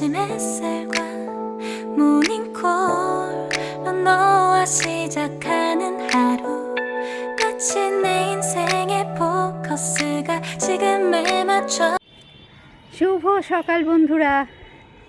아침 햇살과 모닝콜로 너와 시작하는 하루 마치 내 인생의 포커스가 지금에 맞춰 শুভ সকাল বন্ধুরা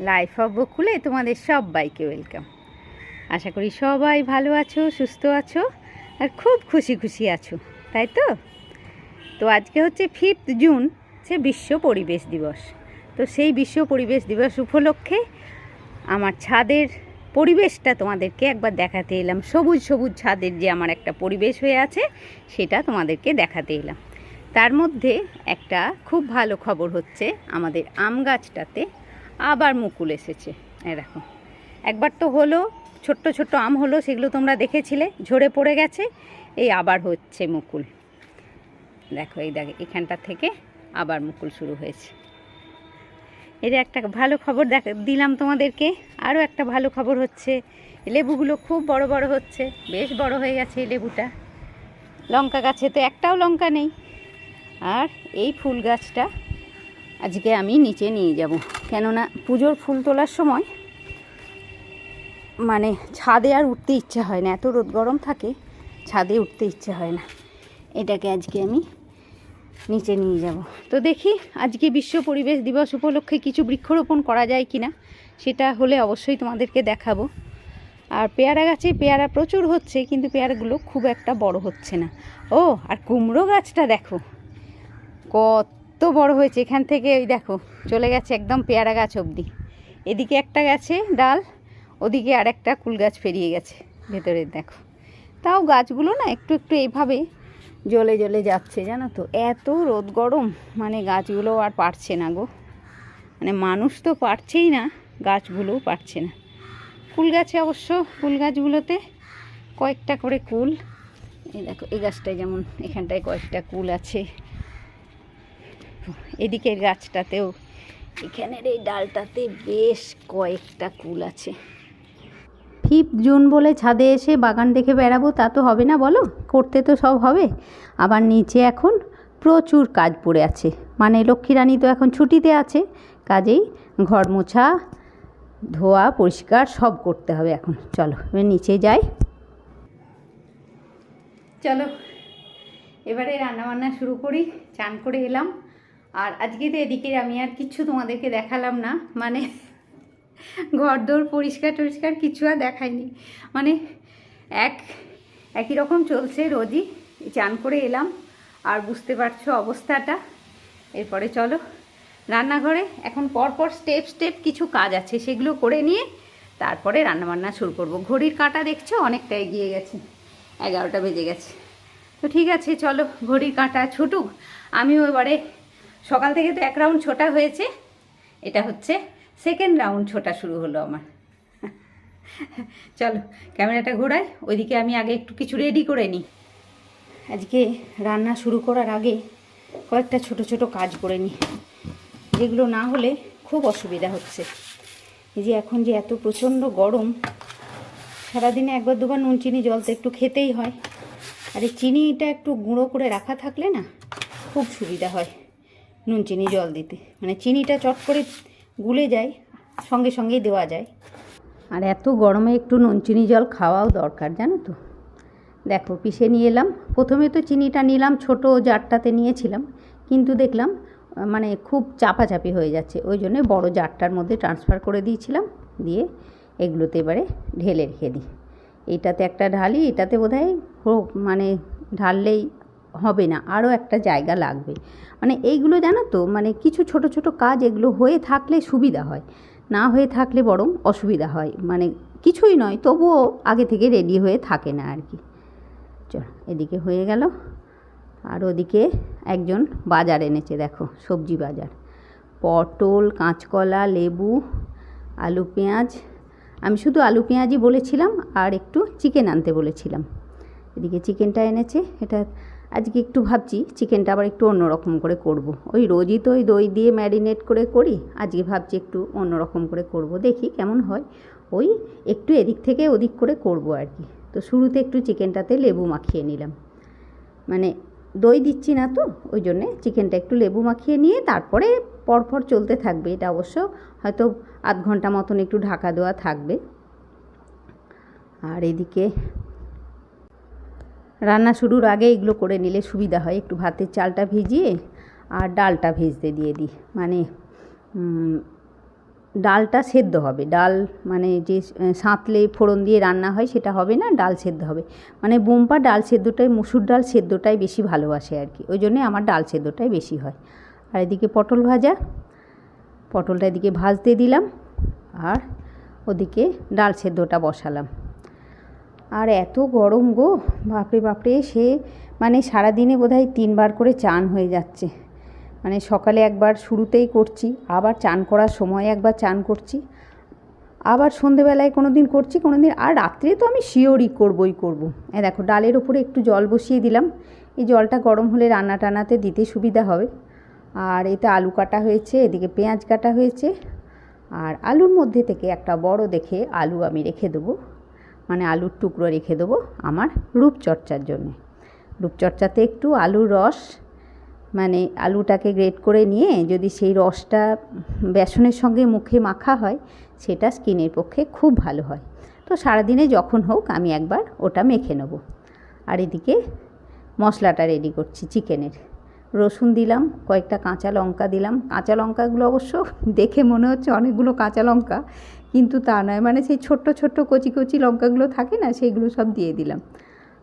life of বকুলে তোমাদের সবাইকে ওয়েলকাম আশা করি সবাই ভালো আছো সুস্থ আছো আর খুব খুশি খুশি আছো তাই তো তো আজকে হচ্ছে ফিফথ জুন সে বিশ্ব পরিবেশ দিবস তো সেই বিশ্ব পরিবেশ দিবস উপলক্ষে আমার ছাদের পরিবেশটা তোমাদেরকে একবার দেখাতে এলাম। সবুজ সবুজ ছাদের যে আমার একটা পরিবেশ হয়ে আছে, সেটা তোমাদেরকে দেখাতে এলাম। তার মধ্যে একটা খুব ভালো খবর হচ্ছে, আমাদের আম গাছটাতে আবার মুকুল এসেছে। এরকম একবার তো হলো, ছোট্ট ছোট্ট আম হলো, সেগুলো তোমরা দেখেছিলে, ঝরে পড়ে গেছে, এই আবার হচ্ছে মুকুল। দেখো, এই দেখো, এখানটা থেকে আবার মুকুল শুরু হয়েছে। এটা একটা ভালো খবর দেখ, দিলাম তোমাদেরকে। আরও একটা ভালো খবর হচ্ছে। লেবুগুলো খুব বড় বড় হচ্ছে। বেশ বড় হয়ে গেছে এই লেবুটা। লঙ্কা গাছে তো একটাও লঙ্কা নেই। আর এই ফুল গাছটা আজকে আমি নিচে নিয়ে যাব। কেননা পুজোর ফুল তোলার সময় মানে ছাদে আর উঠতে ইচ্ছে হয় না। এত রোদ গরম থাকে, ছাদে উঠতে ইচ্ছে হয় না। এটাকে আজকে আমি নিচে নিয়ে যাব। তো দেখি আজকে বিশ্ব পরিবেশ দিবস উপলক্ষে কিছু বৃক্ষরোপণ করা যায় কি না সেটা হলে অবশ্যই তোমাদেরকে দেখাবো। আর পেয়ারা গাছে পেয়ারা প্রচুর হচ্ছে, কিন্তু পেয়ারাগুলো খুব একটা বড় হচ্ছে না। ও, আর কুমড়ো গাছটা দেখো, কত বড় হয়েছে। এখান থেকে ওই দেখো, চলে গেছে একদম পেয়ারা গাছ অবধি। এদিকে একটা গাছে ডাল, ওদিকে আর একটা কুল গাছ পেরিয়ে গেছে ভেতরের দেখো। তাও গাছগুলো না একটু একটু এইভাবে জ্বলে জ্বলে যাচ্ছে, জানো তো? এত রোদ গরম মানে গাছগুলো আর পারছে না গো। মানে মানুষ তো পারছেই না, গাছগুলোও পারছে না। কুল গাছে অবশ্য কুল গাছগুলোতে কয়েকটা করে কুল। এই দেখো, এই গাছটায় যেমন এখানটায় কয়েকটা কুল আছে। এদিকের গাছটাতেও, এখানের এই ডালটাতে বেশ কয়েকটা কুল আছে। ফিফথ জুন বলে ছাদে এসে বাগান দেখে বেড়াবো, তা তো হবে না বলো? করতে তো সব হবে। আবার নিচে এখন প্রচুর কাজ পড়ে আছে। মানে লক্ষ্মী রানী তো এখন ছুটিতে আছে। কাজেই ঘর মোছা, ধোয়া, পরিষ্কার সব করতে হবে এখন। চলো, এবার নিচে যাই। চলো, এবারে রান্নাবান্না শুরু করি। চান করে এলাম। আর আজকে তো এদিকে আমি আর কিচ্ছু তোমাদেরকে দেখালাম না। মানে ঘর দোর পরিষ্কার টরিষ্কার কিছু আর দেখায়নি মানে এক, একই রকম চলছে রোজই। চান করে এলাম, আর বুঝতে পারছ অবস্থাটা। এরপরে চলো, রান্নাঘরে এখন পরপর স্টেপ স্টেপ কিছু কাজ আছে, সেগুলো করে নিয়ে তারপরে রান্নাবান্না শুরু করব। ঘড়ির কাঁটা দেখছ? অনেকটা এগিয়ে গেছে। এগারোটা বেজে গেছে। তো ঠিক আছে, চলো ঘড়ির কাঁটা ছুটুক। আমিও এবারে সকাল থেকে তো এক রাউন্ড ছোটা হয়েছে। এটা হচ্ছে সেকেন্ড রাউন্ড ছোটা শুরু হলো আমার। চলো, ক্যামেরাটা ঘোরাই, ওইদিকে আমি আগে একটু কিছু রেডি করে নিই। আজকে রান্না শুরু করার আগে কয়েকটা ছোট ছোট কাজ করে নিই, যেগুলো না হলে খুব অসুবিধা হচ্ছে। এই যে এখন যে এত প্রচণ্ড গরম, সারাদিনে একবার দুবার নুন, চিনি, জল তো একটু খেতেই হয়। আর এই চিনিটা একটু গুঁড়ো করে রাখা থাকলে না খুব সুবিধা হয় নুন, চিনি, জল দিতে। মানে চিনিটা চট করে গুলে যায়, সঙ্গে সঙ্গেই দেওয়া যায়। আর এত গরমে একটু নুন চিনি জল খাওয়াও দরকার, জানো তো। দেখো, পিষে নিয়ে এলাম। প্রথমে তো চিনিটা নিলাম, ছোট জারটাতে নিয়েছিলাম। কিন্তু দেখলাম মানে খুব চাপাচাপি হয়ে যাচ্ছে। ওই জন্য বড় জারটার মধ্যে ট্রান্সফার করে দিয়েছিলাম। দিয়ে এগুলোতে এবারে ঢেলে রেখে দিই। এইটাতে একটা ঢালি, এটাতে বোধহয় মানে ঢাললেই হবে না, আরও একটা জায়গা লাগবে। মানে এইগুলো জানো তো মানে কিছু ছোট ছোট কাজ এগুলো হয়ে থাকলে সুবিধা হয়, না হয়ে থাকলে বরং অসুবিধা হয়। মানে কিছুই নয়, তবুও আগে থেকে রেডি হয়ে থাকে না আর কি। চল, এদিকে হয়ে গেল। আর ওদিকে একজন বাজার এনেছে, দেখো, সবজি বাজার। পটল, কাঁচকলা, লেবু, আলু, পেঁয়াজ। আমি শুধু আলু, পেঁয়াজই বলেছিলাম আর একটু চিকেন আনতে বলেছিলাম। এদিকে চিকেনটা এনেছে, এটা আজকে একটু ভাবছি চিকেনটা আবার একটু অন্যরকম করে করব। ওই রোজই তো ওই দই দিয়ে ম্যারিনেট করে করি, আজকে ভাবছি একটু অন্যরকম করে করব। দেখি কেমন হয়। ওই একটু এদিক থেকে ওদিক করে করব আর কি। তো শুরুতে একটু চিকেনটাতে লেবু মাখিয়ে নিলাম। মানে দই দিচ্ছি না তো, ওই জন্যে চিকেনটা একটু লেবু মাখিয়ে নিয়ে তারপরে পরপর চলতে থাকবে। এটা অবশ্য হয়তো আধ ঘণ্টা মতন একটু ঢাকা দেওয়া থাকবে। আর এদিকে রান্না শুরুর আগে এগুলো করে নিলে সুবিধা হয়। একটু ভাতের চালটা ভিজিয়ে আর ডালটা ভেজতে দিয়ে দিই। মানে ডালটা সেদ্ধ হবে। ডাল মানে যে সাঁতলে ফোড়ন দিয়ে রান্না হয় সেটা হবে না, ডাল সেদ্ধ হবে। মানে বোম্পা ডাল সেদ্ধটাই, মুসুর ডাল সেদ্ধটাই বেশি ভালোবাসে আর কি। ওই জন্যে আমার ডাল সেদ্ধটাই বেশি হয়। আর এদিকে পটল ভাজা, পটলটা এদিকে ভাজতে দিলাম আর ওদিকে ডাল সেদ্ধটা বসালাম। আর এত গরম গো, বাপরে বাপরে, সে মানে সারাদিনে বোধহয় তিনবার করে চান হয়ে যাচ্ছে। মানে সকালে একবার শুরুতেই করছি, আবার চান করার সময় একবার চান করছি, আবার সন্ধেবেলায় কোনো দিন করছি কোনো দিন আর রাত্রে তো আমি শিওরই করবই করব। এ দেখো, ডালের ওপরে একটু জল বসিয়ে দিলাম। এই জলটা গরম হলে রান্না টানাতে দিতে সুবিধা হবে। আর এতে আলু কাটা হয়েছে, এদিকে পেঁয়াজ কাটা হয়েছে, আর আলুর মধ্যে থেকে একটা বড় দেখে আলু আমি রেখে দেবো। মানে আলুর টুকরো রেখে দেবো আমার রূপচর্চার জন্যে। রূপচর্চাতে একটু আলুর রস মানে আলুটাকে গ্রেট করে নিয়ে যদি সেই রসটা বেসনের সঙ্গে মুখে মাখা হয়, সেটা স্কিনের পক্ষে খুব ভালো হয়। তো সারাদিনে যখন হোক আমি একবার ওটা মেখে নেব। আর এদিকে মশলাটা রেডি করছি চিকেনের। রসুন দিলাম, কয়েকটা কাঁচা লঙ্কা দিলাম। কাঁচা লঙ্কাগুলো অবশ্য দেখে মনে হচ্ছে অনেকগুলো কাঁচা লঙ্কা কিন্তু তা নয়। মানে সেই ছোট্ট ছোট্ট কচি কচি লঙ্কাগুলো থাকে না সেইগুলো সব দিয়ে দিলাম।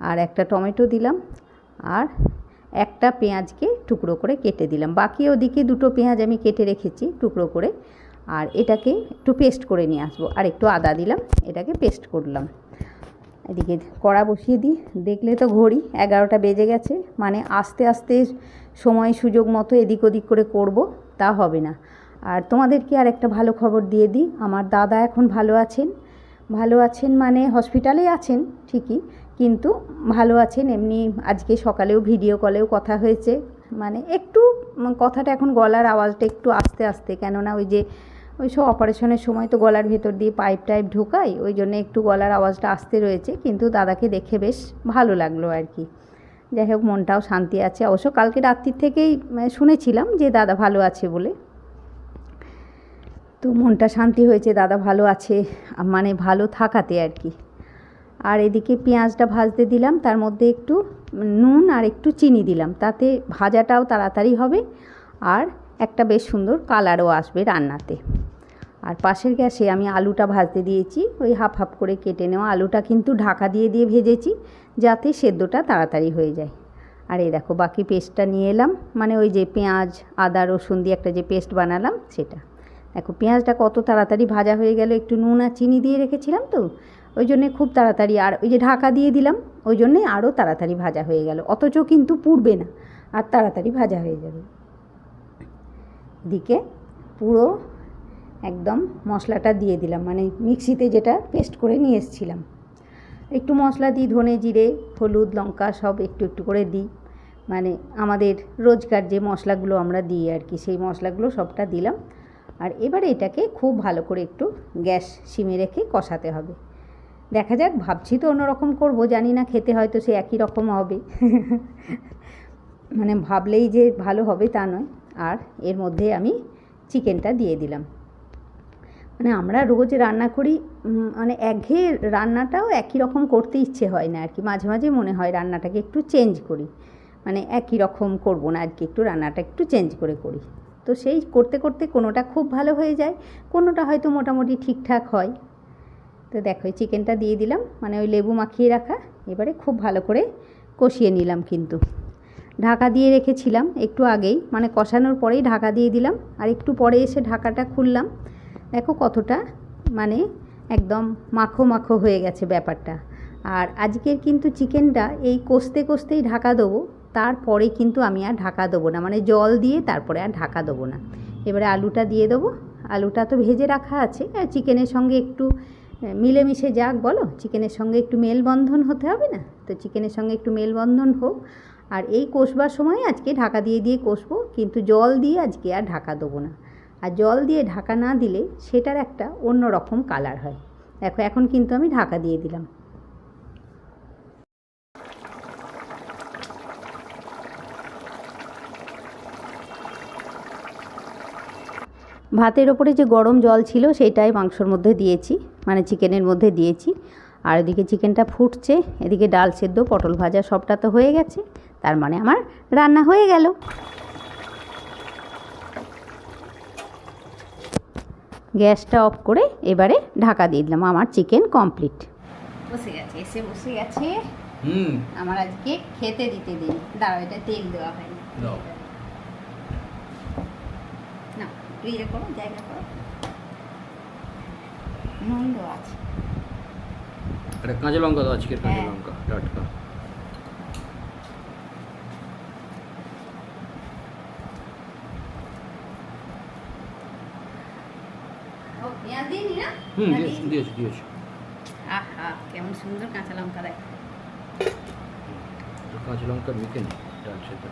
আর একটা টমেটো দিলাম আর একটা পেঁয়াজকে টুকরো করে কেটে দিলাম। বাকি ওদিকে দুটো পেঁয়াজ আমি কেটে রেখেছি টুকরো করে। আর এটাকে একটু পেস্ট করে নিয়ে আসব। আর একটু আদা দিলাম, এটাকে পেস্ট করলাম। এদিকে কড়া বসিয়ে দিই। দেখলে তো ঘড়ি, এগারোটা বেজে গেছে। মানে আস্তে আস্তে সময় সুযোগ মতো এদিক ওদিক করে করব, তা হবে না। আর তোমাদেরকে আর একটা ভালো খবর দিয়ে দিই। আমার দাদা এখন ভালো আছেন। ভালো আছেন মানে হসপিটালে আছেন, ঠিকই। কিন্তু ভালো আছেন এমনি আজকে সকালেও ভিডিও কলেও কথা হয়েছে। মানে একটু কথাটা এখন গলার আওয়াজটা একটু আস্তে আস্তে, কেননা ওই যে ওই সব অপারেশনের সময় তো গলার ভেতর দিয়ে পাইপ টাইপ ঢোকাই ওই জন্য একটু গলার আওয়াজটা আসতে রয়েছে। কিন্তু দাদাকে দেখে বেশ ভালো লাগল আর কি। যাই হোক, মনটাও শান্তি আছে। অবশ্য কালকে রাত্রির থেকেই শুনেছিলাম যে দাদা ভালো আছে বলে। তো মনটা শান্তি হয়েছে, দাদা ভালো আছে মানে ভালো থাকাতে আর কি। আর এদিকে পেঁয়াজটা ভাজতে দিলাম, তার মধ্যে একটু নুন আর একটু চিনি দিলাম, তাতে ভাজাটাও তাড়াতাড়ি হবে আর একটা বেশ সুন্দর কালারও আসবে রান্নাতে। আর পাশের গ্যাসে আমি আলুটা ভাজতে দিয়েছি, ওই হাফ হাফ করে কেটে নেওয়া আলুটা কিন্তু ঢাকা দিয়ে দিয়ে ভেজেছি, যাতে সেদ্ধটা তাড়াতাড়ি হয়ে যায়। আর এই দেখো, বাকি পেস্টটা নিয়ে এলাম মানে ওই যে পেঁয়াজ, আদা, রসুন দিয়ে একটা যে পেস্ট বানালাম, সেটা। দেখো, পেঁয়াজটা কত তাড়াতাড়ি ভাজা হয়ে গেল, একটু নুন আর চিনি দিয়ে রেখেছিলাম তো, ওই জন্যে খুব তাড়াতাড়ি, আর ওই যে ঢাকা দিয়ে দিলাম, ওই জন্যে আরও তাড়াতাড়ি ভাজা হয়ে গেল, অথচ কিন্তু পুড়বে না, আর তাড়াতাড়ি ভাজা হয়ে যাবে। দিকে পুরো একদম মশলাটা দিয়ে দিলাম মানে মিক্সিতে যেটা পেস্ট করে নিয়ে এসেছিলাম। একটু মশলা দিই, ধনে জিরে, হলুদ, লঙ্কা সব একটু একটু করে দিই মানে আমাদের রোজকার যে মশলাগুলো আমরা দিই আর কি, সেই মশলাগুলো সবটা দিলাম। আর এবারে এটাকে খুব ভালো করে একটু গ্যাস সিমে রেখে কষাতে হবে। দেখা যাক, ভাবছি তো অন্যরকম করব, জানি না খেতে হয়তো সে একই রকম হবে। মানে ভাবলেই যে ভালো হবে তা নয়। আর এর মধ্যে আমি চিকেনটা দিয়ে দিলাম। মানে আমরা রোজ রান্না করি মানে একঘেয়ে রান্নাটাও একই রকম করতে ইচ্ছে হয় না আর কি মাঝে মাঝে মনে হয় রান্নাটাকে একটু চেঞ্জ করি। মানে একই রকম করব না আজকে একটু রান্নাটা একটু চেঞ্জ করে করি। তো সেই করতে করতে কোনোটা খুব ভালো হয়ে যায়, কোনোটা হয়তো মোটামুটি ঠিকঠাক হয়। তো দেখো চিকেনটা দিয়ে দিলাম মানে ওই লেবু মাখিয়ে রাখা, এবারে খুব ভালো করে কষিয়ে নিলাম কিন্তু। ঢাকা দিয়ে রেখেছিলাম একটু আগেই মানে কষানোর পরেই ঢাকা দিয়ে দিলাম, আর একটু পরে এসে ঢাকাটা খুললাম। দেখো কতটা মানে একদম মাখো মাখো হয়ে গেছে ব্যাপারটা। আর আজকের কিন্তু চিকেনটা এই কষতে কষতেই ঢাকা দেবো তারপরে কিন্তু আমি আর ঢাকা দেবো না। মানে জল দিয়ে তারপরে আর ঢাকা দেবো না। এবারে আলুটা দিয়ে দেবো। আলুটা তো ভেজে রাখা আছে। আর চিকেনের সঙ্গে একটু মিলেমিশে যাক বলো। চিকেনের সঙ্গে একটু মেলবন্ধন হতে হবে না? তো চিকেনের সঙ্গে একটু মেলবন্ধন হোক। আর এই কষবার সময় আজকে ঢাকা দিয়ে দিয়ে কষবো। কিন্তু জল দিয়ে আজকে আর ঢাকা দেবো না। আর জল দিয়ে ঢাকা না দিলে সেটার একটা অন্য রকম কালার হয়। দেখো, এখন কিন্তু আমি ঢাকা দিয়ে দিলাম। ভাতের ওপরে যে গরম জল ছিল সেটাই মাংসর মধ্যে দিয়েছি মানে চিকেনের মধ্যে দিয়েছি। আর এদিকে চিকেনটা ফুটছে এদিকে ডাল সেদ্ধ পটল ভাজা সবটা তো হয়ে গেছে তার মানে আমার রান্না হয়ে গেল। গ্যাসটা অফ করে এবারে ঢাকা দিয়ে দিলাম আমার চিকেন কমপ্লিট। বসে গেছে এসে বসে গেছে। হুম। আমার আজকে খেতে দিতে দিন দাঁড়াও এটা তেল দেওয়া হয়নি দাও না তুই ইয়ে করো জায়গা করো। নুন দেওয়া আছে। একটা কাঁচা লঙ্কা দাও আজকের কাঁচা হ্যাঁ। লঙ্কা টাটকা। হুম দিয়েছি দিয়েছি দিয়েছি। আহা কেমন সুন্দর কাঁচা লঙ্কা দেখ। কাঁচা লঙ্কা মেখে নি ডাল সেদ্ধ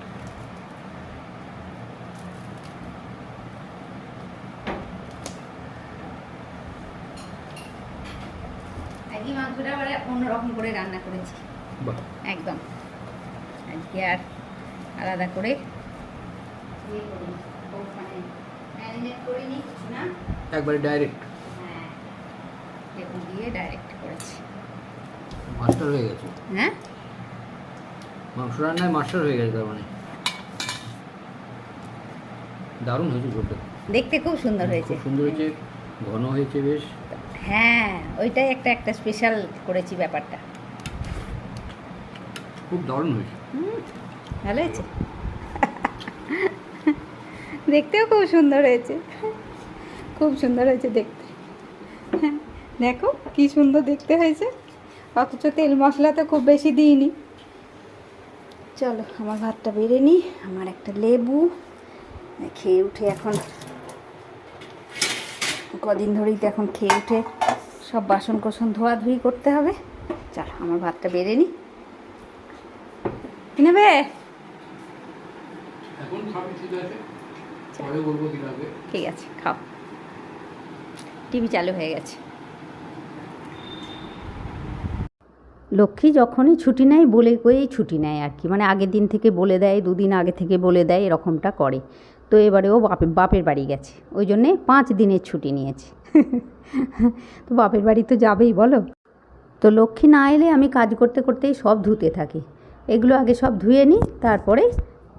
আজকে মাংসটা আবার অন্যরকম করে রান্না করেছি। একদম। আজকে আর আলাদা করে ইয়ে মানে একবারে ডাইরেক্ট হ্যাঁ লেবু দিয়ে ডাইরেক্ট করেছি। মাস্টার হয়ে গেছে? হ্যাঁ? মাংস রান্নায় মাস্টার হয়ে গেছে তার মানে? দারুণ হয়েছে ঝোলটা। দেখতে খুব সুন্দর হয়েছে। খুব সুন্দর হয়েছে ঘন হয়েছে বেশ। হ্যাঁ ওইটাই একটা একটা স্পেশাল করেছি ব্যাপারটা। খুব দারুণ হয়েছে। ভালো হয়েছে? দেখতেও খুব সুন্দর হয়েছে। খুব সুন্দর হয়েছে দেখতে। হ্যাঁ, দেখো কি সুন্দর দেখতে হয়েছে। অথচ তেল মশলা তো খুব বেশি দিইনি। চলো আমার ভাতটা বেড়ে নিই। আমার একটা লেবু। খেয়ে উঠে এখন কদিন ধরেই তো এখন খেয়ে উঠে সব বাসন কোসন ধোয়াধুয়ি করতে হবে। চলো আমার ভাতটা বেড়ে নিই কি নেবে ঠিক আছে। খাও। টিভি চালু হয়ে গেছে। লক্ষ্মী যখনই ছুটি নেয় বলে কয়েই ছুটি নেয় আর কি। মানে আগের দিন থেকে বলে দেয় দুদিন আগে থেকে বলে দেয় এরকমটা করে। তো এবারে ও বাপের বাপের বাড়ি গেছে। ওই জন্যে পাঁচ দিনের ছুটি নিয়েছে। তো বাপের বাড়ি তো যাবেই, বলো? তো লক্ষ্মী না এলে আমি কাজ করতে করতেই সব ধুতে থাকি। এগুলো আগে সব ধুয়ে নিই তারপরে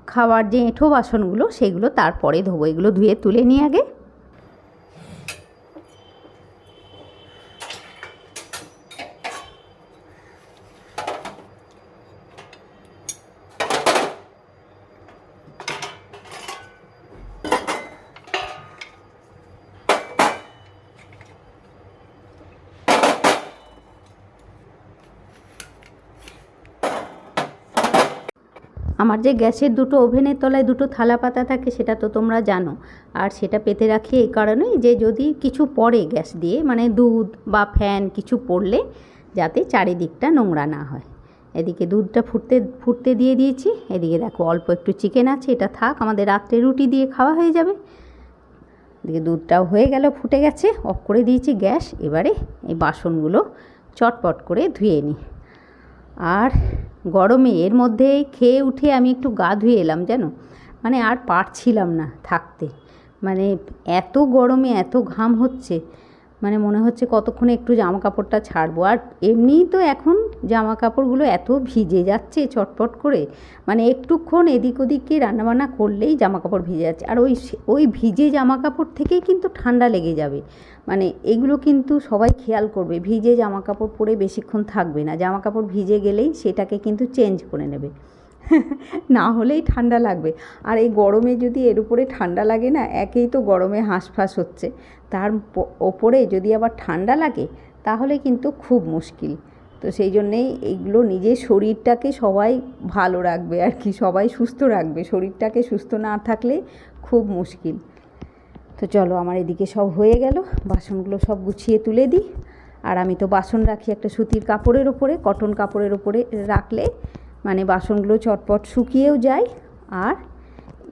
খাবার যে এঁঠো বাসনগুলো, সেগুলো তারপরে ধোবো। এগুলো ধুয়ে তুলে নিই আগে। আমার যে গ্যাসের দুটো ওভেনের তলায় দুটো থালা পাতা থাকে সেটা তো তোমরা জানো। আর সেটা পেতে রাখি এই কারণেই যে যদি কিছু পড়ে গ্যাস দিয়ে মানে দুধ বা ফ্যান কিছু পড়লে যাতে চারিদিকটা নোংরা না হয়। এদিকে দুধটা ফুটতে ফুটতে দিয়ে দিয়েছি। এদিকে দেখো অল্প একটু চিকেন আছে, এটা থাক, আমাদের রাত্রে রুটি দিয়ে খাওয়া হয়ে যাবে। এদিকে দুধটাও হয়ে গেল, ফুটে গেছে, অফ করে দিয়েছি গ্যাস। এবারে এই বাসনগুলো চটপট করে ধুয়ে নিই। আর গরমে এর মধ্যে খেয়ে উঠে আমি একটু গা ধুয়ে এলাম, জানো? মানে আর পারছিলাম না থাকতে। মানে এত গরমে এত ঘাম হচ্ছে মানে মনে হচ্ছে কতক্ষণে একটু জামা কাপড়টা ছাড়বো। আর এমনিই তো এখন জামা কাপড়গুলো এত ভিজে যাচ্ছে চটপট করে মানে একটুক্ষণ এদিক ওদিকে রান্নাবান্না করলেই জামা কাপড় ভিজে যাচ্ছে। আর ওই ওই ভিজে জামা কাপড় থেকেই কিন্তু ঠান্ডা লেগে যাবে। মানে এগুলো কিন্তু সবাই খেয়াল করবে, ভিজে জামা কাপড় পরে বেশিক্ষণ থাকবে না। জামা কাপড় ভিজে গেলেই সেটাকে কিন্তু চেঞ্জ করে নেবে। না হলেই ঠান্ডা লাগবে। আর এই গরমে যদি এর উপরে ঠান্ডা লাগে না, একেই তো গরমে হাঁসফাঁস হচ্ছে। তার ওপরে যদি আবার ঠান্ডা লাগে, তাহলে কিন্তু খুব মুশকিল। তো সেই জন্যেই এইগুলো নিজের শরীরটাকে সবাই ভালো রাখবে আর কি, সবাই সুস্থ রাখবে। শরীরটাকে সুস্থ না থাকলে খুব মুশকিল। তো চলো আমার এদিকে সব হয়ে গেল। বাসনগুলো সব গুছিয়ে তুলে দিই। আর আমি তো বাসন রাখি একটা সুতির কাপড়ের ওপরে, কটন কাপড়ের ওপরে রাখলে মানে বাসনগুলো চটপট শুকিয়েও যায় আর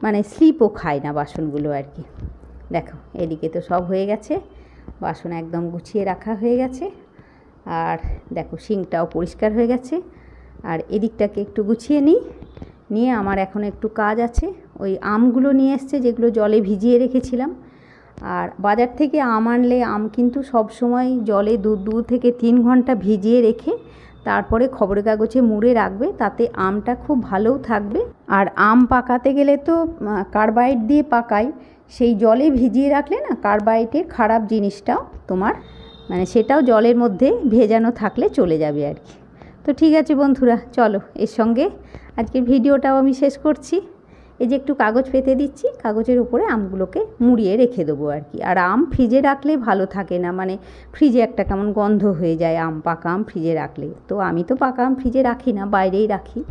মানে স্লিপও খায় না বাসনগুলো আর কি। দেখো, এদিকে তো সব হয়ে গেছে, বাসন একদম গুছিয়ে রাখা হয়ে গেছে আর দেখো সিঙ্কটাও পরিষ্কার হয়ে গেছে আর এদিকটাকে একটু গুছিয়ে নিই, নিয়ে আমার এখন একটু কাজ আছে, ওই আমগুলো নিয়ে এসছে যেগুলো জলে ভিজিয়ে রেখেছিলাম আর বাজার থেকে আম আনলে আম কিন্তু সব সময় জলে দু দু থেকে তিন ঘণ্টা ভিজিয়ে রেখে তারপরে খবরের কাগজে মুড়ে রাখবে, তাতে আমটা খুব ভালোও থাকবে। আর আম পাকাতে গেলে তো কার্বাইড দিয়ে পাকাই, সেই জলে ভিজিয়ে রাখলে না কার্বাইডের খারাপ জিনিসটাও তোমার মানে সেটাও জলের মধ্যে ভেজানো থাকলে চলে যাবে আর কি। তো ঠিক আছে বন্ধুরা, চলো এর সঙ্গে আজকের ভিডিওটাও আমি শেষ করছি। এই যে একটু কাগজ পেতে দিচ্ছি, কাগজের উপরে আমগুলোকে মুড়িয়ে রেখে দেবো আর কি। আর আম ফ্রিজে রাখলে ভালো থাকে না মানে ফ্রিজে একটা কেমন গন্ধ হয়ে যায় আম, পাকা আম ফ্রিজে রাখলে। তো আমি তো পাকা আম ফ্রিজে রাখি না, বাইরেই রাখি।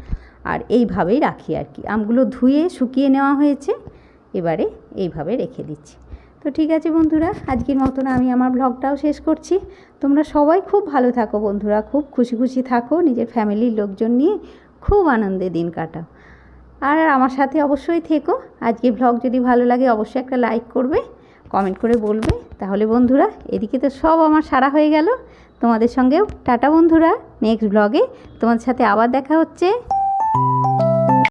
আর এইভাবেই রাখি আর কি। আমগুলো ধুয়ে শুকিয়ে নেওয়া হয়েছে, এবারে এইভাবে রেখে দিচ্ছি। তো ঠিক আছে বন্ধুরা, আজকের মতন আমি আমার ব্লগটাও শেষ করছি। তোমরা সবাই খুব ভালো থাকো বন্ধুরা, খুব খুশি খুশি থাকো, নিজের ফ্যামিলির লোকজন নিয়ে খুব আনন্দে দিন কাটাও। আর আমার সাথে অবশ্যই থেকো। আজকে ব্লগ যদি ভালো লাগে, অবশ্যই একটা লাইক করবে কমেন্ট করে বলবে। তাহলে বন্ধুরা, এদিকে তো সব আমার সারা হয়ে গেল। তোমাদের সঙ্গেও টাটা বন্ধুরা নেক্সট ব্লগে তোমাদের সাথে আবার দেখা হচ্ছে।